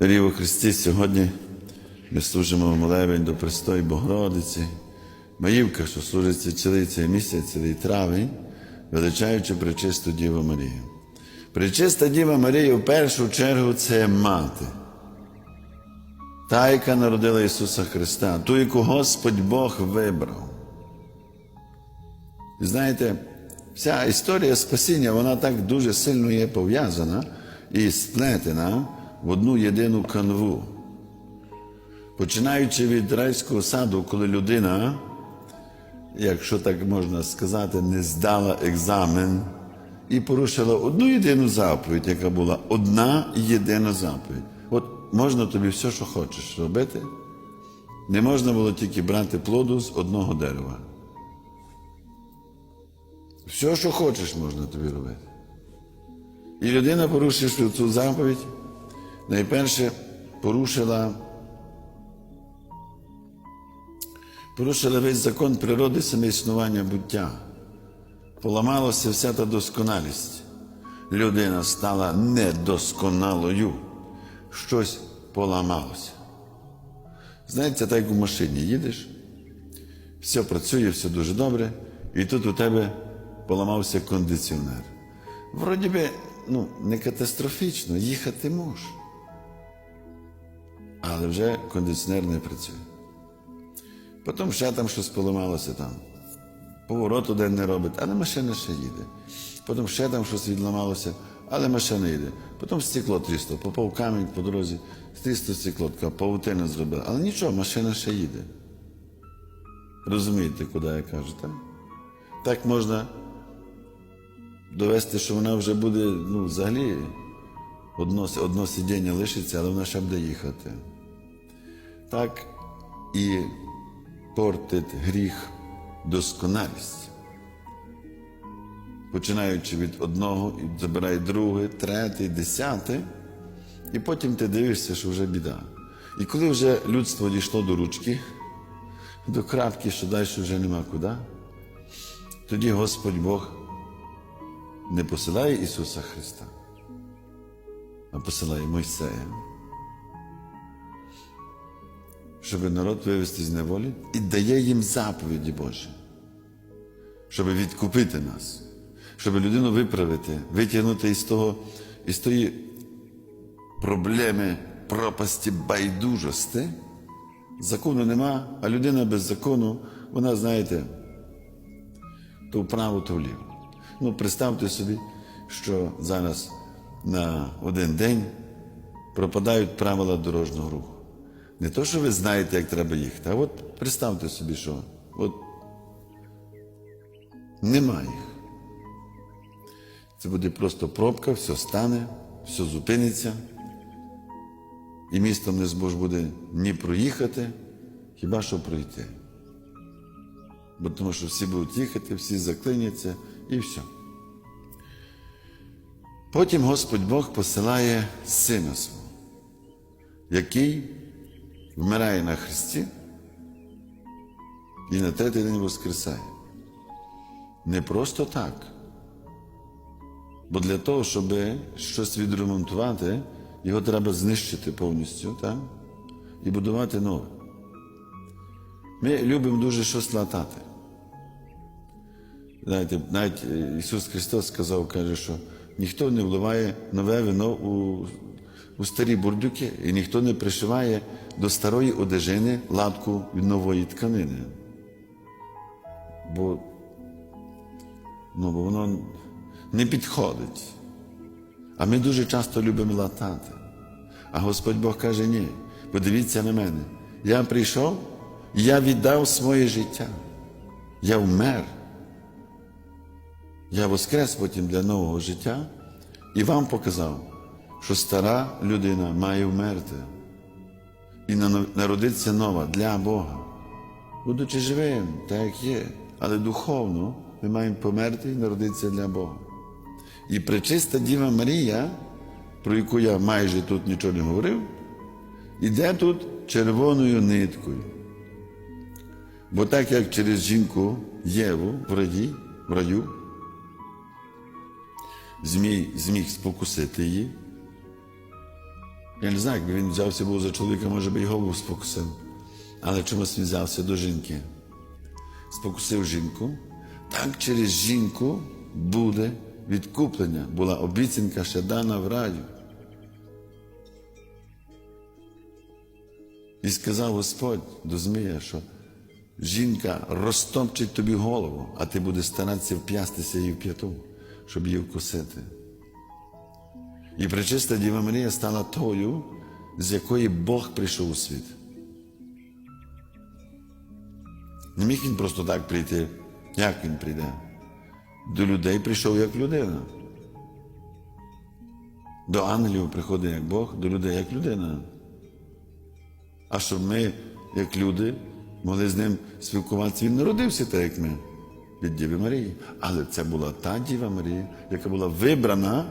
Дорогі у Христі, сьогодні ми служимо молебень до Престої Богородиці, Маївка, що служиться цілий цей місяць, цілий травень, величаючи пречисту Діву Марію. Пречиста Діва Марія в першу чергу це мати. Та, яка народила Ісуса Христа, ту, яку Господь Бог вибрав. Знаєте, вся історія спасіння, вона так дуже сильно є пов'язана і сплетена в одну єдину канву. Починаючи від райського саду, коли людина, якщо так можна сказати, не здала екзамен і порушила одну єдину заповідь, яка була одна єдина заповідь. От можна тобі все, що хочеш робити. Не можна було тільки брати плоду з одного дерева. Все, що хочеш, можна тобі робити. І людина, порушивши цю заповідь, найперше порушила, порушила весь закон природи саме існування буття. Поламалася вся та досконалість. Людина стала недосконалою. Щось поламалося. Знаєте, так як у машині їдеш, все працює, все дуже добре, і тут у тебе поламався кондиціонер. Вроді би, ну, не катастрофічно, їхати можеш. Але вже кондиціонер не працює. Потім ще там щось поламалося там. Поворот один не робить, але машина ще їде. Потім ще там щось відламалося, але машина їде. Потім стекло трісло, попав камінь по дорозі, трісло стекло, така павутина зробила. Але нічого, машина ще їде. Розумієте, куди я кажу, так? Так можна довести, що вона вже буде, ну, взагалі, одно, одно сидіння лишиться, але вона ще буде їхати. Так і портить гріх досконалість. Починаючи від одного, і забирає друге, третє, десяте, і потім ти дивишся, що вже біда. І коли вже людство дійшло до ручки, до крапки, що далі вже нема куди, тоді Господь Бог не посилає Ісуса Христа, посилає Мойсея, щоб народ вивести з неволі і дає їм заповіді Божі, щоб відкупити нас, щоб людину виправити, витягнути із того, із тої проблеми пропасті байдужості. Закону нема, а людина без закону, вона, знаєте, то вправо, то вліво. Ну, представте собі, що зараз на один день пропадають правила дорожнього руху. Не то, що ви знаєте, як треба їхати, а от представте собі, що от нема їх. Це буде просто пробка, все стане, все зупиниться. І містом не зможе буде ні проїхати, хіба що пройти. Бо тому що всі будуть їхати, всі заклиняться і все. Потім Господь Бог посилає Сина свого, який вмирає на Христі і на третій день воскресає. Не просто так. Бо для того, щоб щось відремонтувати, його треба знищити повністю так? і будувати нове. Ми любимо дуже щось латати. Знаєте, навіть Ісус Христос сказав, каже, що ніхто не вливає нове вино у, у старі бурдюки, і ніхто не пришиває до старої одежини латку від нової тканини. Бо, ну, бо воно не підходить. А ми дуже часто любимо латати. А Господь Бог каже, ні, подивіться на мене. Я прийшов, я віддав своє життя. Я вмер. Я воскрес потім для нового життя і вам показав, що стара людина має вмерти і народитися нова для Бога. Будучи живим, так як є, але духовно ми маємо померти і народитися для Бога. І пречиста Діва Марія, про яку я майже тут нічого не говорив, іде тут червоною ниткою. Бо так як через жінку Єву в раді, в раю, Змій зміг спокусити її, Я не знаю, якби він взявся був за чоловіка, може би його був спокусив. Але чомусь він взявся до жінки. Спокусив жінку. Так через жінку буде відкуплення. Була обіцянка ще дана в раю. І сказав Господь до Змія, що жінка розтопчить тобі голову, а ти будеш старатися вп'ястися їй в п'яту, щоб її вкусити. І пречиста Діва Марія стала тою, з якої Бог прийшов у світ. Не міг він просто так прийти. Як він прийде? До людей прийшов як людина. До ангелів приходить як Бог, до людей як людина. А щоб ми, як люди, могли з ним спілкуватися, він народився так, як ми, від Діви Марії. Але це була та Діва Марія, яка була вибрана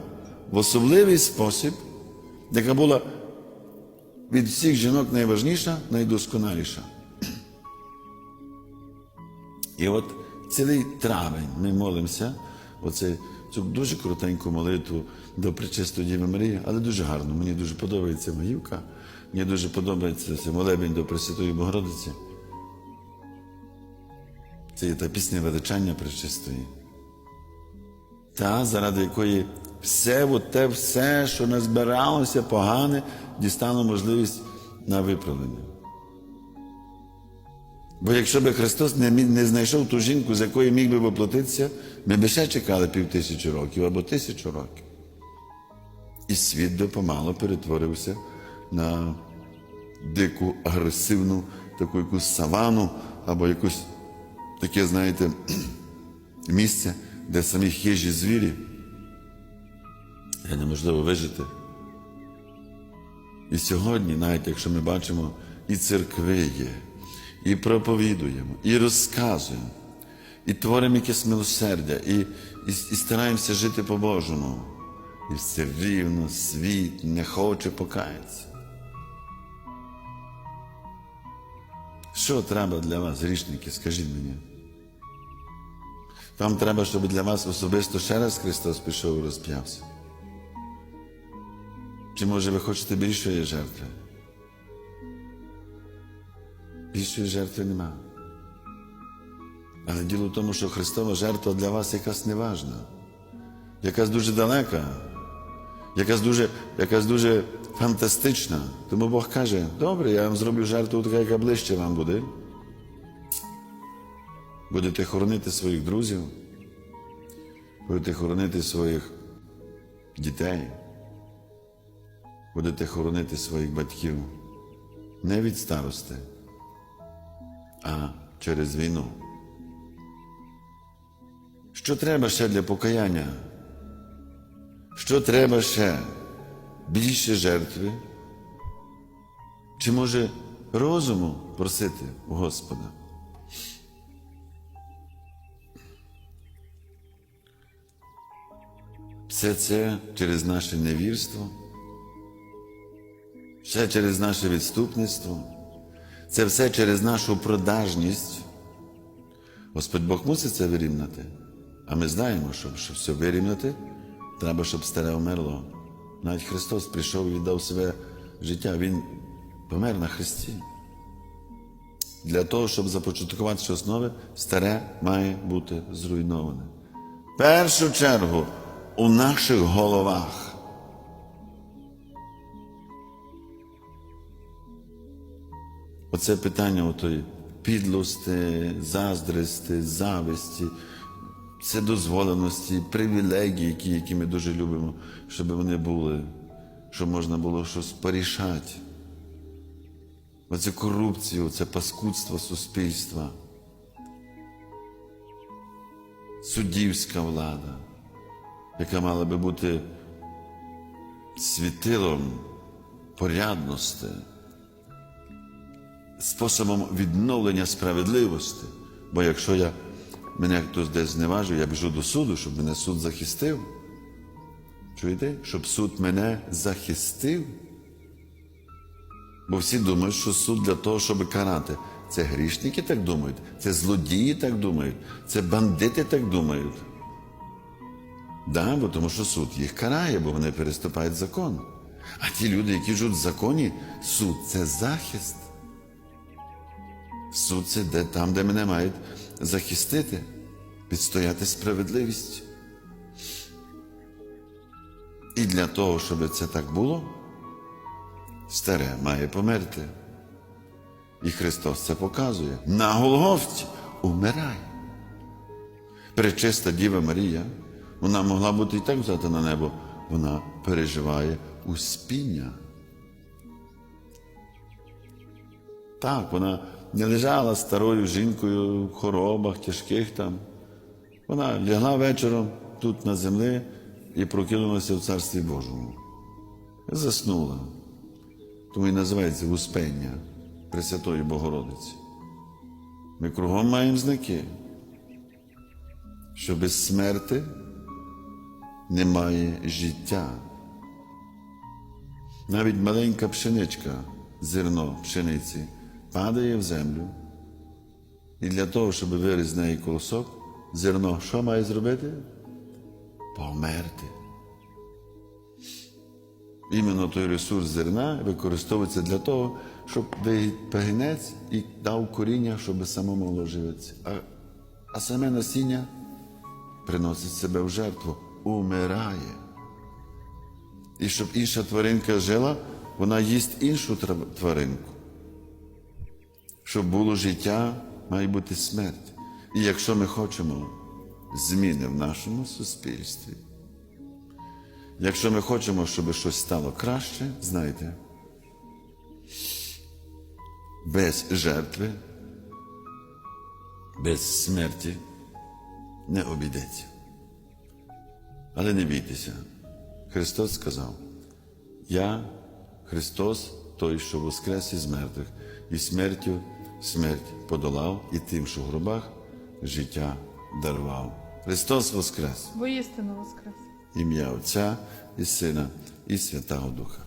в особливий спосіб, яка була від всіх жінок найважніша, найдосконаліша. І от цілий травень ми молимося, оце, цю дуже коротеньку молитву до Пречистої Діви Марії, але дуже гарно. Мені дуже подобається Маївка, мені дуже подобається молебень до Пресвятої Богородиці. Це та пісня величання Пречистої. Та, заради якої все, от те, все, що назбиралося погане, дістало можливість на виправлення. Бо якщо б Христос не, не знайшов ту жінку, з якої міг би воплотитися, ми б ще чекали пів тисячі років або тисячу років. І світ би помало перетворився на дику, агресивну, таку якусь савану, або якусь таке, знаєте, місце, де самі хижі звірі де неможливо вижити. І сьогодні, навіть якщо ми бачимо, і церкви є, і проповідуємо, і розказуємо, і творимо якесь милосердя, і, і, і стараємося жити по-божому. І все рівно світ не хоче покаятися. Що треба для вас, грішники, скажіть мені? Вам треба, щоб для вас особисто ще раз Христос пішов і розп'явся. Чи може ви хочете більшої жертви? Більшої жертви нема. Але діло в тому, що Христова жертва для вас якась неважна, якась дуже далека, якась дуже, якась дуже фантастична. Тому Бог каже, добре, я вам зроблю жертву така, яка ближче вам буде. Будете хоронити своїх друзів, будете хоронити своїх дітей будете хоронити своїх батьків не від старости, а через війну. Що треба ще для покаяння? Що треба ще? Більше жертви? Чи може розуму просити у Господа? Все це через наше невірство все через наше відступництво, це все через нашу продажність. Господь Бог мусить це вирівняти. А ми знаємо, що щоб все вирівняти, треба, щоб старе вмерло. Навіть Христос прийшов і віддав своє життя. Він помер на Христі. Для того, щоб започаткувати щось нове, старе має бути зруйноване. В першу чергу у наших головах. Оце питання отої підлости, заздрости, зависті, вседозволеності, привілегії, які, які ми дуже любимо, щоб вони були, щоб можна було щось порішати. Оце корупцію, це паскудство суспільства, суддівська влада, яка мала би бути світилом порядності способом відновлення справедливості. Бо якщо я, мене хтось десь зневажив, я біжу до суду, щоб мене суд захистив. Чуєте? Щоб суд мене захистив. Бо всі думають, що суд для того, щоб карати. Це грішники так думають, це злодії так думають, це бандити так думають. Да, бо тому що суд їх карає, бо вони переступають закон. А ті люди, які живуть в законі, суд це захист. Суд це де, там, де мене мають захистити, відстояти справедливість. І для того, щоб це так було, старе має померти. І Христос це показує. На Голгофті умирає. Пречиста Діва Марія, вона могла бути і так взята на небо, вона переживає успіння. Так, вона не лежала старою жінкою в хоробах тяжких там. Вона лягла вечором тут на землі і прокинулася в Царстві Божому. Заснула. Тому і називається Успення Пресвятої Богородиці. Ми кругом маємо знаки, що без смерти немає життя. Навіть маленька пшеничка, зерно пшениці, падає в землю. І для того, щоб виріс з неї колосок, зерно що має зробити? Померти. Іменно той ресурс зерна використовується для того, щоб пагінець і дав коріння, щоб само могло живитися. А, а саме насіння приносить себе в жертву, умирає. І щоб інша тваринка жила, вона їсть іншу тваринку. Щоб було життя, має бути смерть. І якщо ми хочемо зміни в нашому суспільстві, якщо ми хочемо, щоб щось стало краще, знаєте, без жертви, без смерті не обійдеться. Але не бійтеся. Христос сказав: Я Христос, той, що воскрес із мертвих, і смертю смерть подолав, і тим, що в гробах життя дарував. Христос воскрес, Воістину воскрес. ім'я Отця і Сина, і Святого Духа.